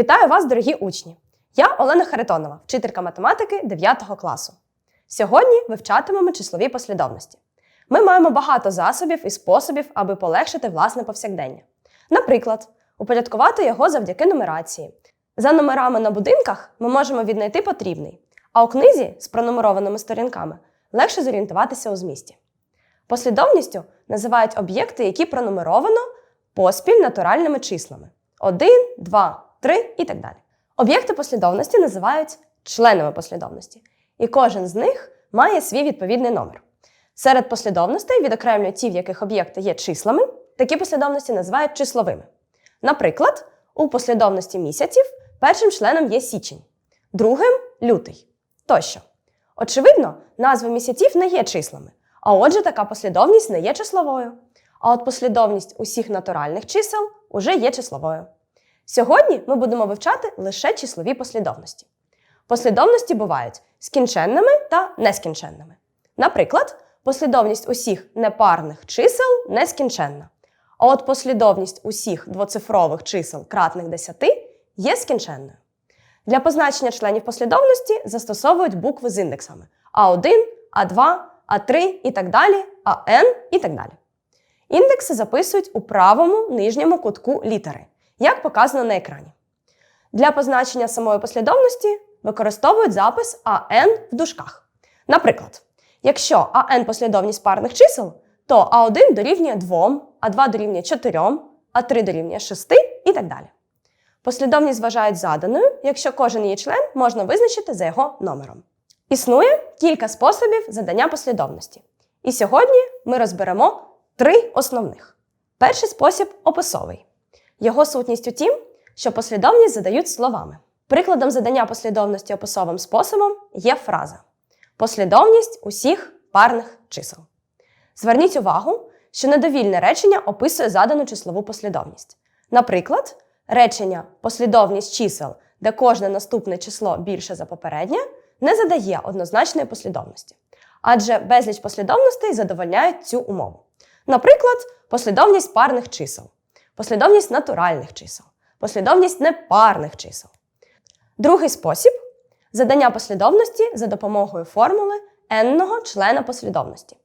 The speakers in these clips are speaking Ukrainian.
Вітаю вас, дорогі учні! Я Олена Харитонова, вчителька математики 9 класу. Сьогодні вивчатимемо числові послідовності. Ми маємо багато засобів і способів, аби полегшити власне повсякдення. Наприклад, упорядкувати його завдяки нумерації. За номерами на будинках ми можемо віднайти потрібний, а у книзі з пронумерованими сторінками легше зорієнтуватися у змісті. Послідовністю називають об'єкти, які пронумеровано поспіль натуральними числами 1, 2, 3 і так далі. Об'єкти послідовності називають членами послідовності, і кожен з них має свій відповідний номер. Серед послідовностей відокремлюють ті, в яких об'єкти є числами, такі послідовності називають числовими. Наприклад, у послідовності місяців першим членом є січень, другим лютий тощо. Очевидно, назви місяців не є числами, а отже, така послідовність не є числовою. А от послідовність усіх натуральних чисел уже є числовою. Сьогодні ми будемо вивчати лише числові послідовності. Послідовності бувають скінченними та нескінченними. Наприклад, послідовність усіх непарних чисел нескінченна. А от послідовність усіх двоцифрових чисел кратних 10 є скінченною. Для позначення членів послідовності застосовують букви з індексами А1, А2, А3 і так далі, АН і так далі. Індекси записують у правому нижньому кутку літери, як показано на екрані. Для позначення самої послідовності використовують запис АН в дужках. Наприклад, якщо АН послідовність парних чисел, то А1 дорівнює 2, А2 дорівнює 4, А3 дорівнює 6 і так далі. Послідовність вважають заданою, якщо кожен її член можна визначити за його номером. Існує кілька способів задання послідовності. І сьогодні ми розберемо три основних. Перший спосіб описовий. Його сутність у тім, що послідовність задають словами. Прикладом задання послідовності описовим способом є фраза послідовність усіх парних чисел. Зверніть увагу, що недовільне речення описує задану числову послідовність. Наприклад, речення послідовність чисел, де кожне наступне число більше за попереднє, не задає однозначної послідовності, адже безліч послідовностей задовольняють цю умову. Наприклад, послідовність парних чисел, послідовність натуральних чисел, послідовність непарних чисел. Другий спосіб задання послідовності за допомогою формули n-ного члена послідовності.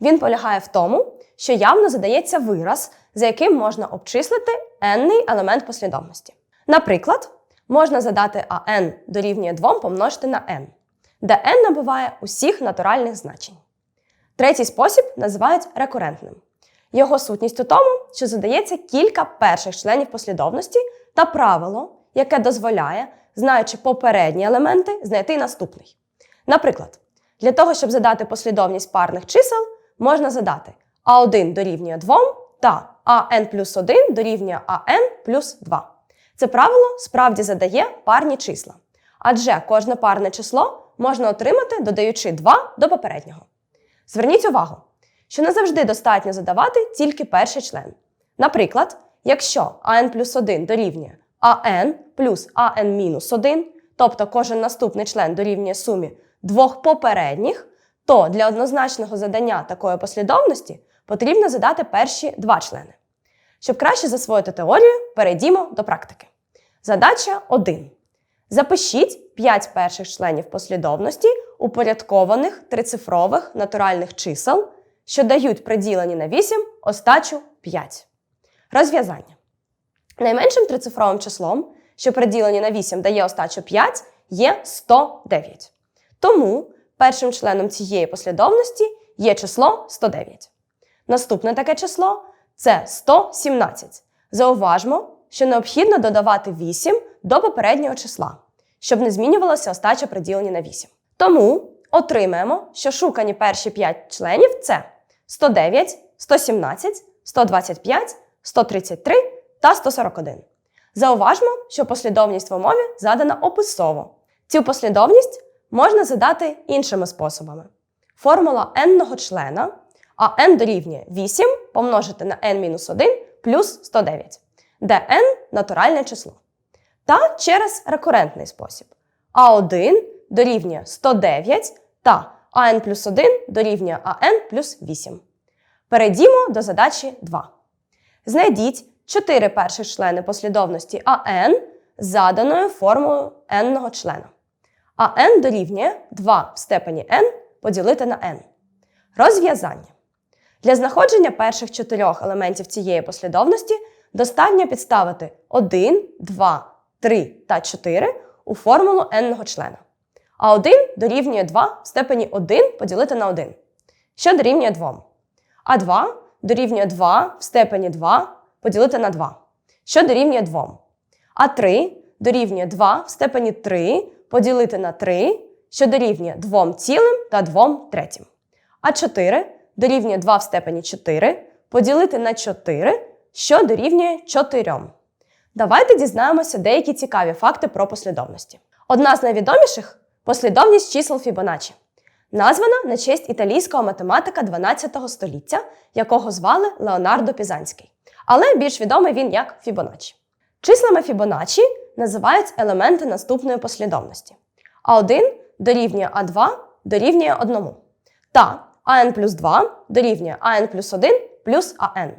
Він полягає в тому, що явно задається вираз, за яким можна обчислити n-ний елемент послідовності. Наприклад, можна задати an дорівнює 2 помножити на n, де n набуває усіх натуральних значень. Третій спосіб називають рекурентним. Його сутність у тому, що задається кілька перших членів послідовності та правило, яке дозволяє, знаючи попередні елементи, знайти наступний. Наприклад, для того, щоб задати послідовність парних чисел, можна задати А1 дорівнює 2 та АН плюс 1 дорівнює АН плюс 2. Це правило справді задає парні числа. Адже кожне парне число можна отримати, додаючи 2 до попереднього. Зверніть увагу, що не завжди достатньо задавати тільки перший член. Наприклад, якщо АН плюс 1 дорівнює АН плюс АН мінус 1, тобто кожен наступний член дорівнює сумі двох попередніх, то для однозначного задання такої послідовності потрібно задати перші два члени. Щоб краще засвоїти теорію, перейдімо до практики. Задача 1. Запишіть 5 перших членів послідовності упорядкованих трицифрових натуральних чисел, що дають приділені на 8 остачу 5. Розв'язання. Найменшим трицифровим числом, що приділені на 8 дає остачу 5, є 109. Тому першим членом цієї послідовності є число 109. Наступне таке число це 117. Зауважмо, що необхідно додавати 8 до попереднього числа, щоб не змінювалося остача приділені на 8. Тому отримаємо, що шукані перші 5 членів це 109, 117, 125, 133 та 141. Зауважмо, що послідовність в умові задана описово. Цю послідовність можна задати іншими способами. Формула n-ного члена, а n дорівнює 8 помножити на n-1 плюс 109, де n натуральне число. Та через рекурентний спосіб. А1 дорівнює 109 та АН плюс 1 дорівнює АН плюс 8. Перейдімо до задачі 2. Знайдіть 4 перших члени послідовності АН заданою формулою n-ного члена. А n дорівнює 2 в степені n поділити на n. Розв'язання. Для знаходження перших чотирьох елементів цієї послідовності достатньо підставити 1, 2, 3 та 4 у формулу n-ного члена. А 1 дорівнює 2 в степені 1 поділити на 1, що дорівнює 2. А 2 дорівнює 2 в степені 2 поділити на 2, що дорівнює 2. А 3 дорівнює 2 в степені 3 поділити на 3, що дорівнює 2 цілим та 2 третім. А 4 дорівнює 2 в степені 4 поділити на 4, що дорівнює 4. Давайте дізнаємося деякі цікаві факти про послідовності. Одна з найвідоміших послідовність чисел Фібоначчі. Названа на честь італійського математика 12 століття, якого звали Леонардо Пізанський. Але більш відомий він як Фібоначчі. Числами Фібоначчі називають елементи наступної послідовності. А1 дорівнює А2 дорівнює 1. Та АН плюс 2 дорівнює АН плюс 1 плюс АН.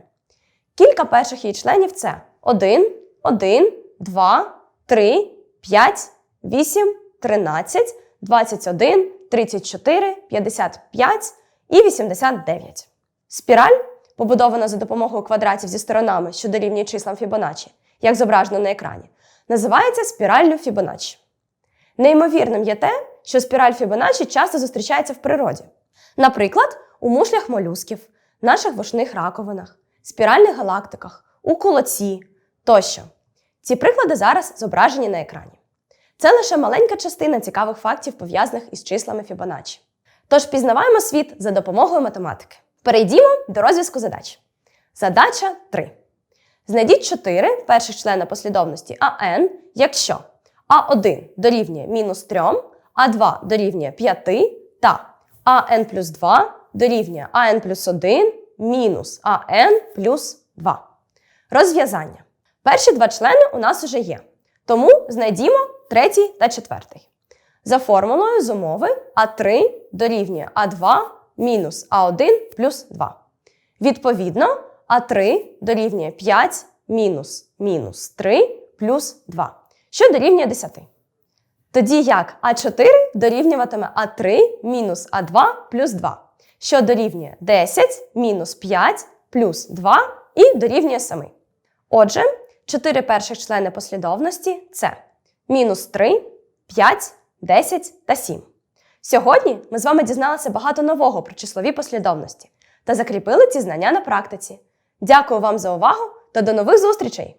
Кілька перших її членів це 1, 1, 2, 3, 5, 8, 13, 21, 34, 55 і 89. Спіраль, побудована за допомогою квадратів зі сторонами, що дорівнює числам Фібоначчі, як зображено на екрані, називається спіраллю Фібоначчі. Неймовірним є те, що спіраль Фібоначчі часто зустрічається в природі. Наприклад, у мушлях молюсків, наших вушних раковинах, спіральних галактиках, у колоці тощо. Ці приклади зараз зображені на екрані. Це лише маленька частина цікавих фактів, пов'язаних із числами Фібоначчі. Тож пізнаваємо світ за допомогою математики. Перейдімо до розв'язку задач. Задача 3. Знайдіть 4 перших члена послідовності АН, якщо А1 дорівнює мінус 3, А2 дорівнює 5 та АН плюс 2 дорівнює АН плюс 1 мінус АН плюс 2. Розв'язання. Перші два члени у нас уже є. Тому знайдімо третій та четвертий. За формулою з умови А3 дорівнює А2 мінус А1 плюс 2. Відповідно, А3 дорівнює 5 мінус мінус 3 плюс 2, що дорівнює 10. Тоді як А4 дорівнюватиме А3 мінус А2 плюс 2, що дорівнює 10 мінус 5 плюс 2 і дорівнює 7. Отже, чотири перших члени послідовності це мінус 3, 5, 10 та 7. Сьогодні ми з вами дізналися багато нового про числові послідовності та закріпили ці знання на практиці. Дякую вам за увагу та до нових зустрічей!